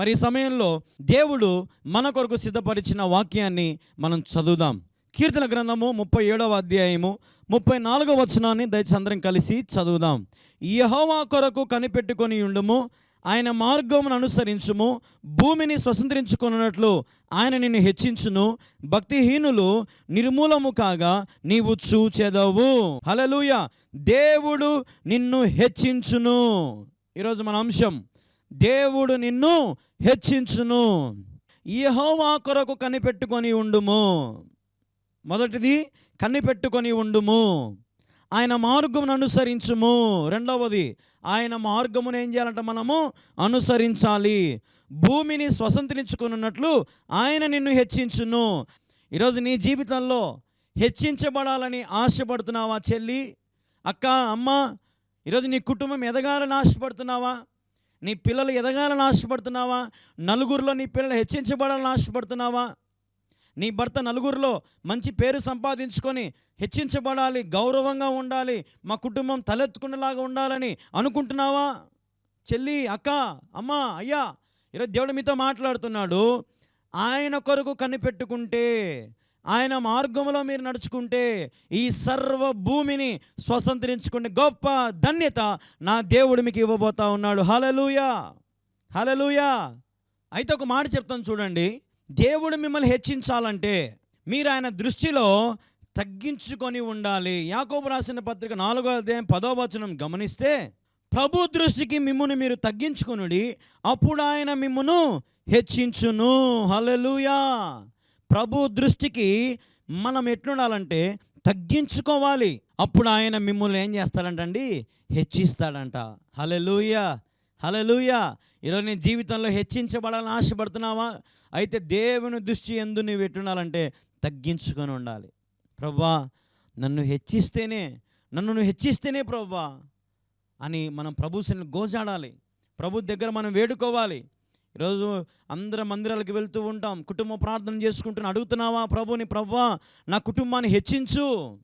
మరి ఈ సమయంలో దేవుడు మన కొరకు సిద్ధపరిచిన వాక్యాన్ని మనం చదువుదాం. కీర్తన గ్రంథము ముప్పై ఏడవ అధ్యాయము ముప్పై నాలుగవ వచనాన్ని దయచేసి అందరం కలిసి చదువుదాం. యహోవా కొరకు కనిపెట్టుకొని ఉండుము ఆయన మార్గమును అనుసరించుము భూమిని స్వతంత్రించుకున్నట్లు ఆయన నిన్ను హెచ్చించును. భక్తిహీనులు నిర్మూలము కాగా నీవు చూచెదవు. హలలుయ దేవుడు నిన్ను హెచ్చించును. ఈరోజు మన అంశం దేవుడు నిన్ను హెచ్చించును. యహోవా కొరకు కనిపెట్టుకొని ఉండుము. మొదటిది కనిపెట్టుకొని ఉండుము. ఆయన మార్గమును అనుసరించుము. రెండవది ఆయన మార్గమును ఏం చేయాలంట మనము అనుసరించాలి. భూమిని స్వతంత్రించుకున్నట్లు ఆయన నిన్ను హెచ్చించును. ఈరోజు నీ జీవితంలో హెచ్చించబడాలని ఆశపడుతున్నావా చెల్లి? అక్క అమ్మ ఈరోజు నీ కుటుంబం ఎదగాలని ఆశపడుతున్నావా? నీ పిల్లలు ఎదగాలని ఆశపడుతున్నావా? నలుగురిలో నీ పిల్లలు హెచ్చించబడాలని ఆశపడుతున్నావా? నీ భర్త నలుగురిలో మంచి పేరు సంపాదించుకొని హెచ్చించబడాలి గౌరవంగా ఉండాలి మా కుటుంబం తలెత్తుకునేలాగా ఉండాలని అనుకుంటున్నావా? చెల్లి అక్క అమ్మ అయ్యా ఈరోజు దేవుడు మీతో మాట్లాడుతున్నాడు. ఆయన కొరకు కనిపెట్టుకుంటే ఆయన మార్గంలో మీరు నడుచుకుంటే ఈ సర్వ భూమిని స్వతంత్రించుకునే గొప్ప ధన్యత నా దేవుడు మీకు ఇవ్వబోతా ఉన్నాడు. హలలుయా హలలుయా అయితే ఒక మాట చెప్తాను చూడండి. దేవుడు మిమ్మల్ని హెచ్చించాలంటే మీరు ఆయన దృష్టిలో తగ్గించుకొని ఉండాలి. యాకోబు రాసిన పత్రిక నాలుగో అధ్యాయం పదో వచనం గమనిస్తే ప్రభు దృష్టికి మిమ్మును మీరు తగ్గించుకొనుడి అప్పుడు ఆయన మిమ్మును హెచ్చించును. హలలుయా ప్రభు దృష్టికి మనం ఎట్లుండాలంటే తగ్గించుకోవాలి. అప్పుడు ఆయన మిమ్మల్ని ఏం చేస్తాడంటండి? హెచ్చిస్తాడంట. హలెలూయా లూయ ఈరోజు నీ జీవితంలో హెచ్చించబడాలని ఆశపడుతున్నావా? అయితే దేవుని దృష్టి ఎందు నువ్వు ఎట్టుండాలంటే తగ్గించుకొని ఉండాలి. ప్రభా నన్ను హెచ్చిస్తేనే నన్ను నువ్వు హెచ్చిస్తేనే ప్రభా అని మనం ప్రభుని గోజాడాలి. ప్రభు దగ్గర మనం వేడుకోవాలి. ఈరోజు అందరం మందిరాలకు వెళ్తూ ఉంటాం. కుటుంబ ప్రార్థన చేసుకుంటున్నా అడుగుతున్నావా ప్రభుని ప్రభా నా కుటుంబాన్ని హెచ్చించు.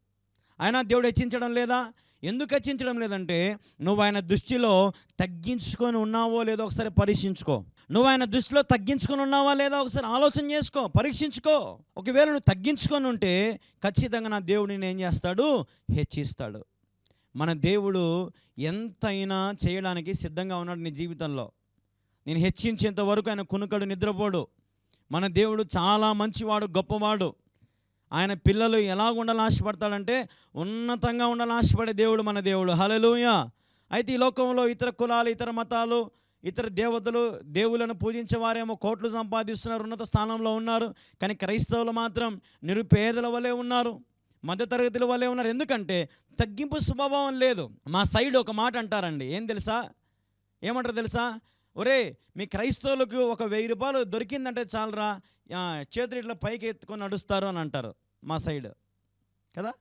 ఆయన దేవుడు హెచ్చించడం లేదా? ఎందుకు హెచ్చించడం లేదంటే నువ్వు ఆయన దృష్టిలో తగ్గించుకొని ఉన్నావో లేదో ఒకసారి పరీక్షించుకో. నువ్వు ఆయన దృష్టిలో తగ్గించుకొని ఉన్నావా లేదా ఒకసారి ఆలోచన చేసుకో పరీక్షించుకో. ఒకవేళ నువ్వు తగ్గించుకొని ఉంటే ఖచ్చితంగా నా దేవుడిని ఏం చేస్తాడు? హెచ్చిస్తాడు. మన దేవుడు ఎంతైనా చేయడానికి సిద్ధంగా ఉన్నాడు నీ జీవితంలో. నేను హెచ్చించేంత వరకు ఆయన కునుకడు నిద్రపోడు. మన దేవుడు చాలా మంచివాడు గొప్పవాడు. ఆయన పిల్లలు ఎలా ఉండాలని ఆశపడతాడంటే ఉన్నతంగా ఉండాలని ఆశపడే దేవుడు మన దేవుడు. హలలుయ అయితే ఈ లోకంలో ఇతర కులాలు ఇతర మతాలు ఇతర దేవతలు దేవులను పూజించే వారేమో కోట్లు సంపాదిస్తున్నారు ఉన్నత స్థానంలో ఉన్నారు. కానీ క్రైస్తవులు మాత్రం నిరుపేదల వలె ఉన్నారు మధ్యతరగతుల వలె ఉన్నారు. ఎందుకంటే తగ్గింపు స్వభావం లేదు. మా సైడ్ ఒక మాట అంటారండి. ఏం తెలుసా? ఏమంటారు తెలుసా? ఒరే మీ క్రైస్తవులకు ఒక వెయ్యి రూపాయలు దొరికిందంటే చాలరా. చేతులు ఇట్లా పైకి ఎత్తుకొని నడుస్తారు అని అంటారు మా సైడ్. కదా?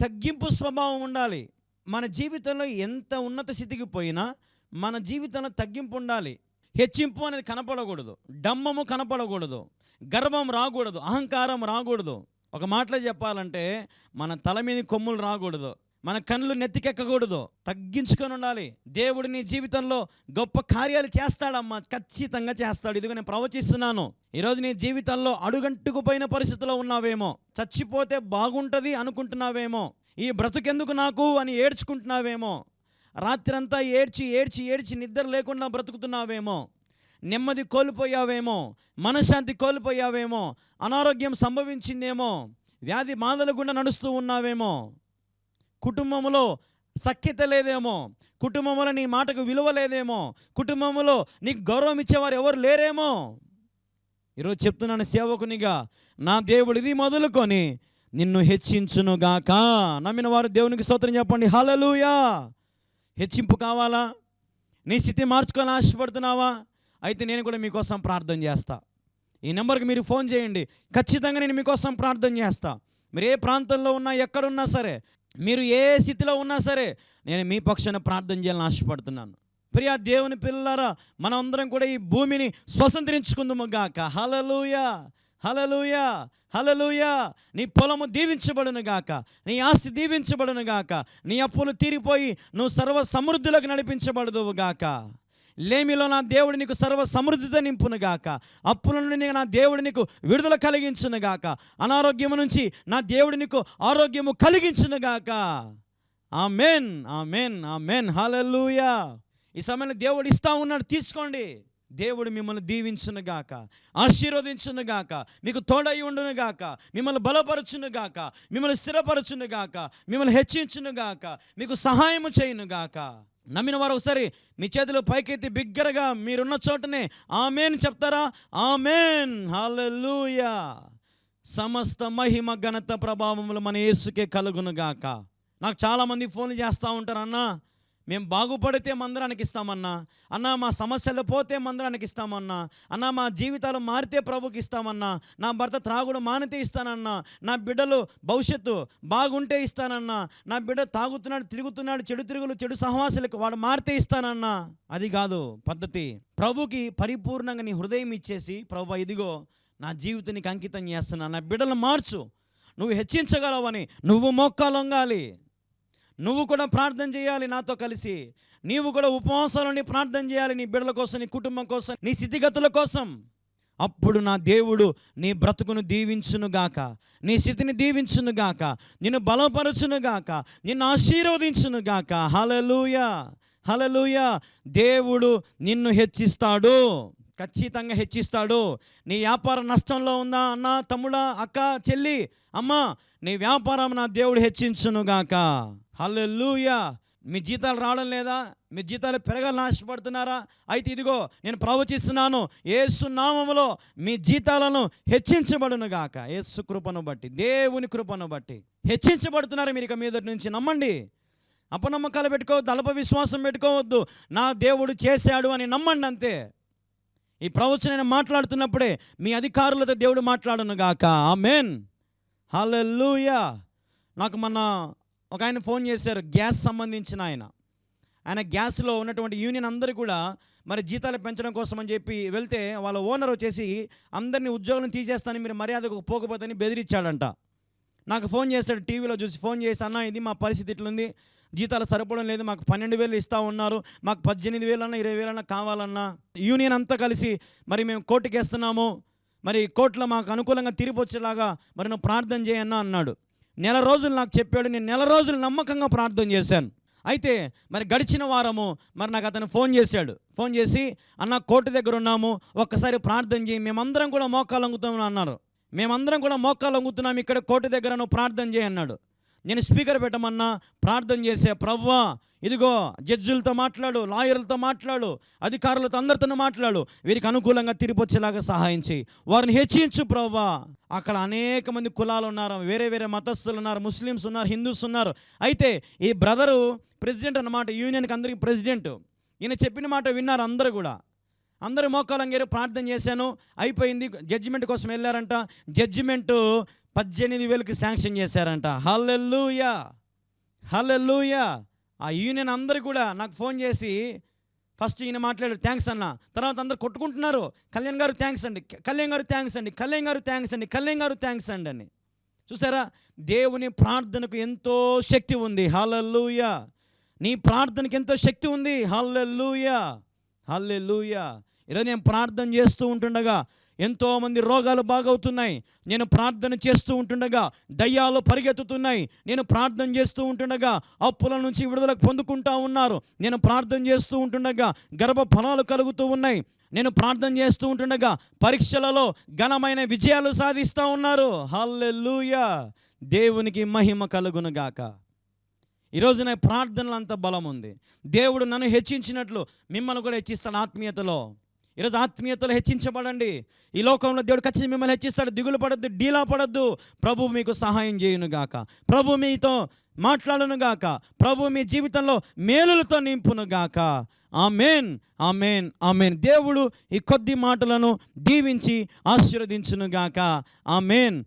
తగ్గింపు స్వభావం ఉండాలి. మన జీవితంలో ఎంత ఉన్నత స్థితికి పోయినా మన జీవితంలో తగ్గింపు ఉండాలి. హెచ్చింపు అనేది కనపడకూడదు. డమ్మము కనపడకూడదు. గర్వం రాకూడదు. అహంకారం రాకూడదు. ఒక మాటలో చెప్పాలంటే మన తల మీద కొమ్ములు రాకూడదు. మన కళ్ళు నెత్తికెక్కకూడదు. తగ్గించుకొని ఉండాలి. దేవుడు నీ జీవితంలో గొప్ప కార్యాలు చేస్తాడమ్మా. ఖచ్చితంగా చేస్తాడు. ఇదిగో నేను ప్రవచిస్తున్నాను. ఈరోజు నీ జీవితంలో అడుగంటుకుపోయిన పరిస్థితిలో ఉన్నావేమో. చచ్చిపోతే బాగుంటుంది అనుకుంటున్నావేమో. ఈ బ్రతుకెందుకు నాకు అని ఏడ్చుకుంటున్నావేమో. రాత్రంతా ఏడ్చి ఏడ్చి ఏడ్చి నిద్ర లేకుండా బ్రతుకుతున్నావేమో. నెమ్మది కోల్పోయావేమో. మనశ్శాంతి కోల్పోయావేమో. అనారోగ్యం సంభవించిందేమో. వ్యాధి బాధల గుండా నడుస్తూ ఉన్నావేమో. కుటుంబంలో సఖ్యత లేదేమో కుటుంబంలో నీ మాటకు విలువ లేదేమో కుటుంబంలో నీకు గౌరవం ఇచ్చేవారు ఎవరు లేరేమో. ఈరోజు చెప్తున్నాను సేవకునిగా నా దేవుడు ఇది మొదలుకొని నిన్ను హెచ్చించునుగాక. నమ్మిన వారు దేవునికి స్తోత్రం చెప్పండి. హలలుయా హెచ్చింపు కావాలా? నీ స్థితి మార్చుకొని ఆశపడుతున్నావా? అయితే నేను కూడా మీకోసం ప్రార్థన చేస్తా. ఈ నెంబర్కి మీరు ఫోన్ చేయండి. ఖచ్చితంగా నేను మీకోసం ప్రార్థన చేస్తా. మీరు ఏ ప్రాంతంలో ఉన్నా ఎక్కడున్నా సరే మీరు ఏ స్థితిలో ఉన్నా సరే నేను మీ పక్షాన ప్రార్థన చేయాలని ఆశపడుతున్నాను. ప్రియా దేవుని పిల్లలారా మనమందరం కూడా ఈ భూమిని స్వతంత్రించుకుందాము గాక. హలలుయా హలలుయా హలలుయా నీ పొలము దీవించబడును గాక. నీ ఆస్తి దీవించబడును గాక. నీ అప్పులు తీరిపోయి నువ్వు సర్వ సమృద్ధులకు నడిపించబడదువు గాక. లేమిలో నా దేవుడు నీకు సర్వ సమృద్ధితో నింపును గాక అప్పుల నుండి నా దేవుడు నీకు విడుదల కలిగించును గాక అనారోగ్యము నుంచి నా దేవుడు నీకు ఆరోగ్యము కలిగించును గాక మెయిన్ ఆ మెయిన్ హాలూయా ఈ సమయంలో దేవుడు ఇస్తా ఉన్నాడు తీసుకోండి. దేవుడు మిమ్మల్ని దీవించును గాక ఆశీర్వదించును గాక మీకు తోడై ఉండును గాక మిమ్మల్ని బలపరచును గాక మిమ్మల్ని స్థిరపరచును గాక మిమ్మల్ని హెచ్చించును గాక మీకు సహాయము చేయును గాక నమ్మిన వారు ఒకసారి మీ చేతులు పైకెత్తి బిగ్గరగా మీరున్న చోటనే ఆమెన్ చెప్తారా? ఆమెన్. హల్లెలూయా. సమస్త మహిమ ఘనత ప్రభావములు మన యేసుకే కలుగును గాక నాకు చాలామంది ఫోన్లు చేస్తూ ఉంటారు అన్నా మేము బాగుపడితే మందిరానికి ఇస్తామన్నా. అన్న మా సమస్యలు పోతే మందిరానికి ఇస్తామన్నా. అన్న మా జీవితాలు మారితే ప్రభుకి ఇస్తామన్నా. నా భర్త త్రాగుడు మానితే ఇస్తానన్నా. నా బిడ్డలు భవిష్యత్తు బాగుంటే ఇస్తానన్నా. నా బిడ్డ తాగుతున్నాడు తిరుగుతున్నాడు చెడు తిరుగులు చెడు సహవాసులకు వాడు మారితే ఇస్తానన్నా. అది కాదు పద్ధతి. ప్రభుకి పరిపూర్ణంగా నీ హృదయం ఇచ్చేసి ప్రభు ఇదిగో నా జీవితానికి అంకితం చేస్తున్నా. నా బిడ్డలు మార్చు. నువ్వు హెచ్చించగలవని. నువ్వు మొక్కలొంగాలి నువ్వు కూడా ప్రార్థన చేయాలి నాతో కలిసి. నీవు కూడా ఉపవాసాలని ప్రార్థన చేయాలి నీ బిడ్డల కోసం నీ కుటుంబం కోసం నీ స్థితిగతుల కోసం. అప్పుడు నా దేవుడు నీ బ్రతుకును దీవించును గాక. నీ స్థితిని దీవించును గాక. నిన్ను బలపరచునుగాక నిన్ను ఆశీర్వదించును గాక. హలలుయ హలలుయ దేవుడు నిన్ను హెచ్చిస్తాడు. ఖచ్చితంగా హెచ్చిస్తాడు. నీ వ్యాపారం నష్టంలో ఉందా అన్న తమ్ముడా అక్క చెల్లి అమ్మా నీ వ్యాపారం నా దేవుడు హెచ్చించునుగాక హల్లెలూయా. మీ జీతాలు రావడం లేదా? మీ జీతాలు పెరగాలని ఆశపడుతున్నారా అయితే ఇదిగో నేను ప్రవచిస్తున్నాను. ఏసు నామములో మీ జీతాలను హెచ్చించబడును గాక. ఏసు కృపను బట్టి దేవుని కృపను బట్టి. హెచ్చించబడుతున్నారు మీరు ఇక మీద నుంచి. నమ్మండి. అపనమ్మకాలు పెట్టుకోవద్దు అల్ప విశ్వాసం పెట్టుకోవద్దు. నా దేవుడు చేశాడు అని నమ్మండి అంతే. ఈ ప్రవచన నేను మాట్లాడుతున్నప్పుడే మీ అధికారులతో దేవుడు మాట్లాడను గాక. ఆమెన్. హల్లెలూయా. నాకు మొన్న ఒక ఆయన ఫోన్ చేశారు గ్యాస్ సంబంధించిన ఆయన. ఆయన గ్యాస్లో ఉన్నటువంటి యూనియన్ అందరూ కూడా మరి జీతాలు పెంచడం కోసం అని చెప్పి వెళ్తే వాళ్ళ ఓనర్ వచ్చేసి అందరినీ ఉద్యోగం తీసేస్తానని మీరు మర్యాదకు పోకపోతేని బెదిరించాడంట. నాకు ఫోన్ చేశాడు టీవీలో చూసి ఫోన్ చేసి అన్న ఇది మా పరిస్థితి ఇట్లుంది. జీతాలు సరిపోవడం లేదు మాకు పన్నెండు వేలు ఇస్తూ ఉన్నారు. మాకు పద్దెనిమిది వేలన్నా ఇరవై వేలన్నా కావాలన్నా. యూనియన్ అంతా కలిసి మరి మేము కోర్టుకి వేస్తున్నాము మరి కోర్టులో మాకు అనుకూలంగా తిరిగి వచ్చేలాగా మరి నువ్వు ప్రార్థన చేయన్నా అన్నాడు. నెల రోజులు నాకు చెప్పాడు నేను నెల రోజులు నమ్మకంగా ప్రార్థన చేశాను. అయితే మరి గడిచిన వారము మరి నాకు అతను ఫోన్ చేశాడు. ఫోన్ చేసి అన్న కోర్టు దగ్గర ఉన్నాము ఒక్కసారి ప్రార్థన చేయి మేమందరం కూడా మోకాలు అంగుతాము అన్నారు. మేమందరం కూడా మోకాలు వంగుతున్నాం ఇక్కడ కోర్టు దగ్గర నువ్వు ప్రార్థన చేయి అన్నాడు. నేను స్పీకర్ పెట్టమన్నా ప్రార్థన చేసే ప్రవ్వా ఇదిగో జడ్జిలతో మాట్లాడు లాయర్లతో మాట్లాడు అధికారులతో అందరితో మాట్లాడు వీరికి అనుకూలంగా తిరిగి వచ్చేలాగా సహాయం చేయి. వారిని హెచ్చించు ప్రవ్వా. అక్కడ అనేక మంది కులాలు ఉన్నారు వేరే వేరే మతస్థులు ఉన్నారు ముస్లిమ్స్ ఉన్నారు హిందూస్ ఉన్నారు. అయితే ఈ బ్రదరు ప్రెసిడెంట్ అన్నమాట యూనియన్కి అందరికి ప్రెసిడెంట్. ఈయన చెప్పిన మాట విన్నారు అందరూ కూడా. అందరూ మోకాలంగారు ప్రార్థన చేశాను అయిపోయింది జడ్జిమెంట్ కోసం వెళ్ళారంట. జడ్జిమెంట్ పద్దెనిమిది వేలకు శాంక్షన్ చేశారంట. హల్లెల్లుయా హల్లెల్లుయా ఆ యూనియన్ అందరు కూడా నాకు ఫోన్ చేసి ఫస్ట్ ఈయన మాట్లాడారు థ్యాంక్స్ అన్న. తర్వాత అందరు కొట్టుకుంటున్నారు కళ్యాణ్ గారు థ్యాంక్స్ అండి కళ్యాణ్ గారు థ్యాంక్స్ అండి కళ్యాణ్ గారు థ్యాంక్స్ అండి కళ్యాణ్ గారు థ్యాంక్స్ అండి అని. చూసారా? దేవుని ప్రార్థనకు ఎంతో శక్తి ఉంది. హల్లెలూయా! నీ ప్రార్థనకి ఎంతో శక్తి ఉంది. హల్లెల్లుయా హల్లెల్లుయా ఈరోజు నేను ప్రార్థన చేస్తూ ఉంటుండగా ఎంతోమంది రోగాలు బాగవుతున్నాయి. నేను ప్రార్థన చేస్తూ ఉంటుండగా దయ్యాలు పరిగెత్తుతున్నాయి. నేను ప్రార్థన చేస్తూ ఉంటుండగా అప్పుల నుంచి విడుదల పొందుకుంటా ఉన్నారు. నేను ప్రార్థన చేస్తూ ఉంటుండగా గర్భ ఫలాలు కలుగుతూ ఉన్నాయి. నేను ప్రార్థన చేస్తూ ఉంటుండగా పరీక్షలలో ఘనమైన విజయాలు సాధిస్తూ ఉన్నారు. హల్లెలూయా! దేవునికి మహిమ కలుగునుగాక ఈరోజు నా ప్రార్థనలు అంత బలం ఉంది దేవుడు నన్ను హెచ్చించినట్లు మిమ్మల్ని కూడా హెచ్చిస్తాడు ఆత్మీయతలో. ఈరోజు ఆత్మీయతలు హెచ్చించబడండి. ఈ లోకంలో దేవుడు ఖచ్చితంగా మిమ్మల్ని హెచ్చిస్తాడు. దిగులు పడద్దు డీలా పడద్దు. ప్రభు మీకు సహాయం చేయును గాక ప్రభు మీతో మాట్లాడను గాక ప్రభు మీ జీవితంలో మేలులతో నింపును గాక ఆమెన్ ఆమెన్ ఆమెన్. దేవుడు ఈ కొద్ది మాటలను దీవించి ఆశీర్వదించును గాక ఆమెన్